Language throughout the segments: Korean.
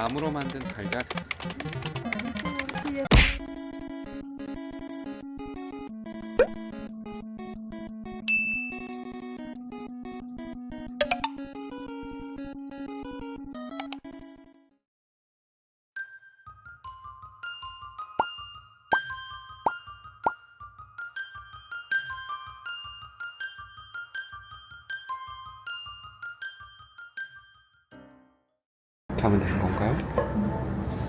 나무로 만든 달걀. 이렇게 하면 되는 건가요?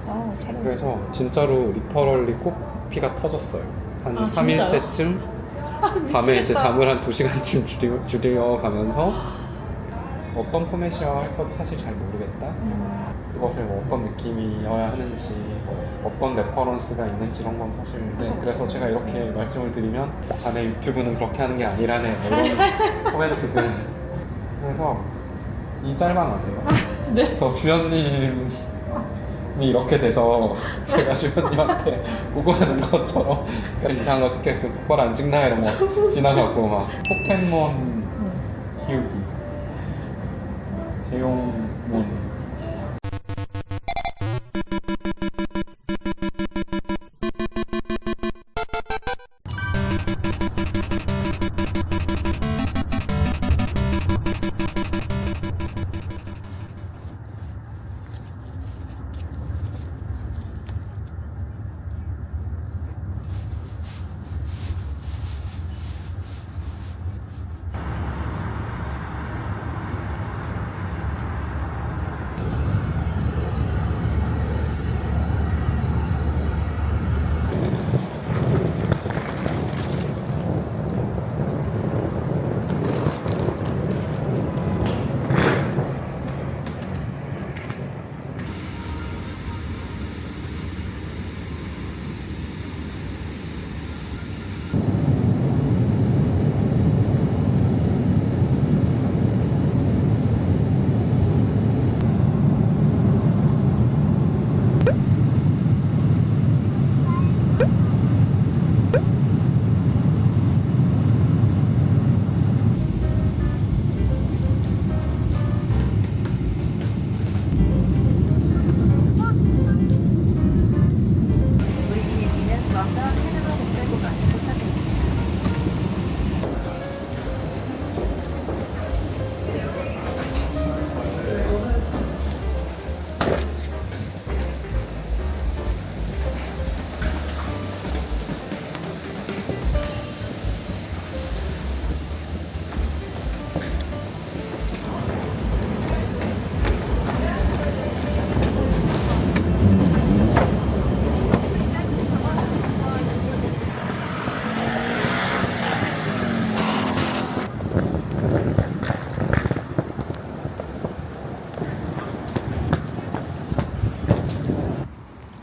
아, 잘 어울려. 그래서 진짜로 리터럴리 꼭 피가 터졌어요. 한 아, 3일째쯤 밤에 이제 잠을 한 2시간쯤 줄여, 줄여 가면서 어떤 포맷이어야 할 것도 사실 잘 모르겠다. 음, 그것을 뭐 어떤 느낌이어야 하는지 어떤 레퍼런스가 있는지 이런 건 사실 네, 그래서 제가 이렇게 말씀을 드리면 자네 유튜브는 그렇게 하는 게 아니라네 뭐 이런 코멘트들 그래서 이 짤만 아세요? 네. 그래서 주연님이 이렇게 돼서 제가 주연님한테 보고하는 것처럼 이상한 거 찍혔으면 똑바로 안 찍나 이런 거 지나가고 막 포켓몬 음. 키우기 재용문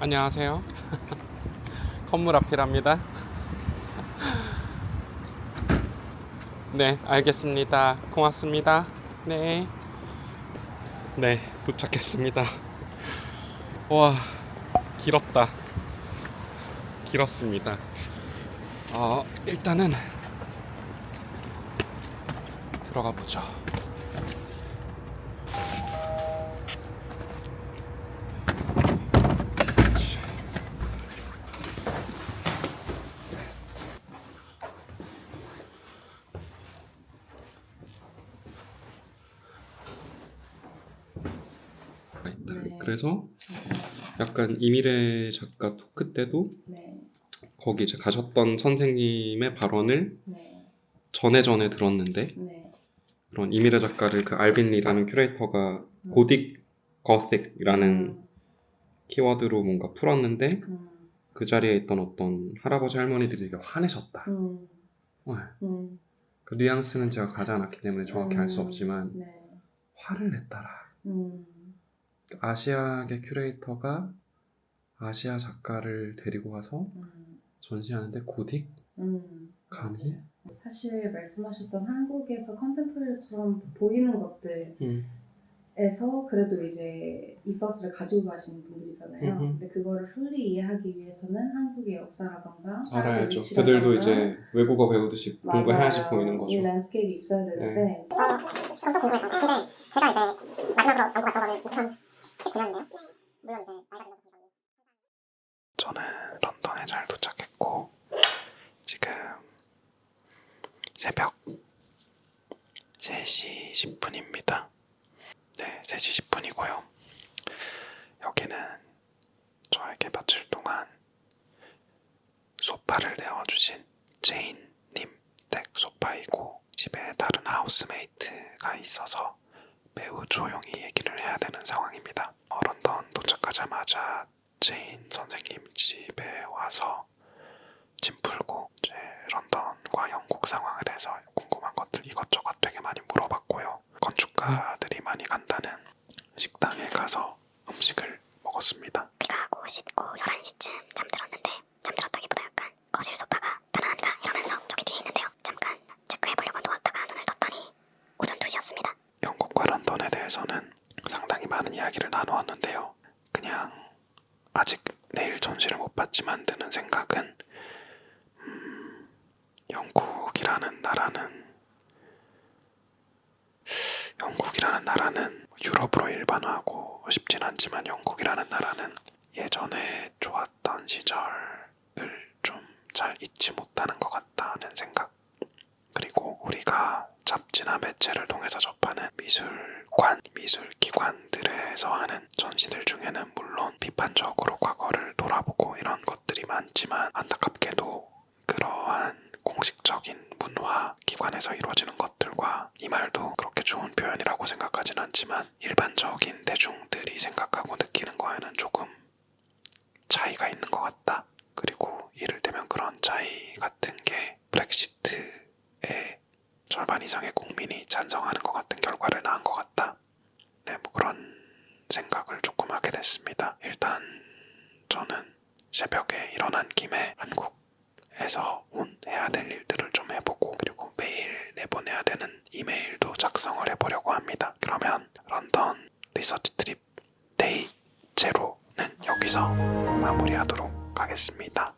안녕하세요. 건물 앞이랍니다. 네, 알겠습니다. 고맙습니다. 네. 네, 도착했습니다. 와, 길었다. 길었습니다. 어, 일단은 들어가 보죠. 있다. 네. 그래서 약간 이미래 작가 토크 때도 네, 거기 이제 가셨던 선생님의 발언을 네, 전에 전에 들었는데 네. 그런 이미래 작가를 그 알빈 리라는 큐레이터가 음. 고딕 거식이라는 음, 키워드로 뭔가 풀었는데 음, 그 자리에 있던 어떤 할아버지 할머니들이 되게 화내셨다. 음, 네. 음, 그 뉘앙스는 제가 가지 않았기 때문에 정확히 알수 음, 없지만 네, 화를 냈다라. 음, 아시아계 큐레이터가 아시아 작가를 데리고 가서 음, 전시하는데 고딕 음. 감히? 맞아요. 사실 말씀하셨던 한국에서 컨템포리처럼 보이는 것들 음. 에서 그래도 이제 이것을 가지고 가시는 분들이잖아요. 음흠. 근데 그거를 풀리 이해하기 위해서는 한국의 역사라던가 사회적 알아야죠. 위치라던가 그들도 이제 외국어 배우듯이 맞아요. 공부해야지 보이는 이 거죠. 네. 랜스케이프가 있어야 되는데 그래서 근데 제가 이제 마지막으로 갔던 거는 2019년인데요. 물론 이제 나이가 들면서 점점 저는 런던에 잘 도착했고 지금 새벽 3시 10분입니다. 네, 3시 10분이고요. 여기는 저에게 며칠 동안 소파를 내어주신 제인님 댁 소파이고 집에 다른 하우스메이트가 있어서 매우 조용히 얘기를 해야 되는 상황입니다. 어, 런던 도착하자마자 제인 선생님 집에 와서 짐 풀고 제 런던과 영국 상황에 대해서 궁금한 것들 이것저것 되게 많이 물어봤고요. 건축가들이 많이 간다는 식당에 가서 음식을 먹었습니다. 귀가 하고 씻고 11시쯤 잠들었는데 잠들었다기보다 약간 거실 소파가 편안한가 이러면서 저기 뒤에 있는데요. 잠깐 체크해보려고 누웠다가 눈을 떴더니 오전 2시였습니다. 영국과 런던에 대해서는 상당히 많은 이야기를 나누었는데요. 그냥 아직 내일 전시를 못 봤지만 드는 생각은 음, 영국이라는 나라는 영국이라는 나라는 유럽으로 일반화하고 싶진 않지만 영국이라는 나라는 예전에 좋았던 시절을 좀 잘 잊지 못하는 것 같다는 생각 그리고 우리가 잡지나 매체를 통해서 접하는 미술 관, 미술기관들에서 하는 전시들 중에는 물론 비판적으로 과거를 돌아보고 이런 것들이 많지만 안타깝게도 그러한 공식적인 문화 기관에서 이루어지는 것들과 이 말도 그렇게 좋은 표현이라고 생각하진 않지만 일반적인 대중들이 생각하고 느끼는 거에는 조금 차이가 있는 것 같다. 그리고 이를테면 그런 차이 같은 절반 이상의 국민이 찬성하는 것 같은 결과를 낳은 것 같다. 네, 뭐 그런 생각을 조금 하게 됐습니다. 일단 저는 새벽에 일어난 김에 한국에서 온 해야 될 일들을 좀 해보고 그리고 매일 내보내야 되는 이메일도 작성을 해보려고 합니다. 그러면 런던 리서치 트립 데이 제로는 여기서 마무리하도록 하겠습니다.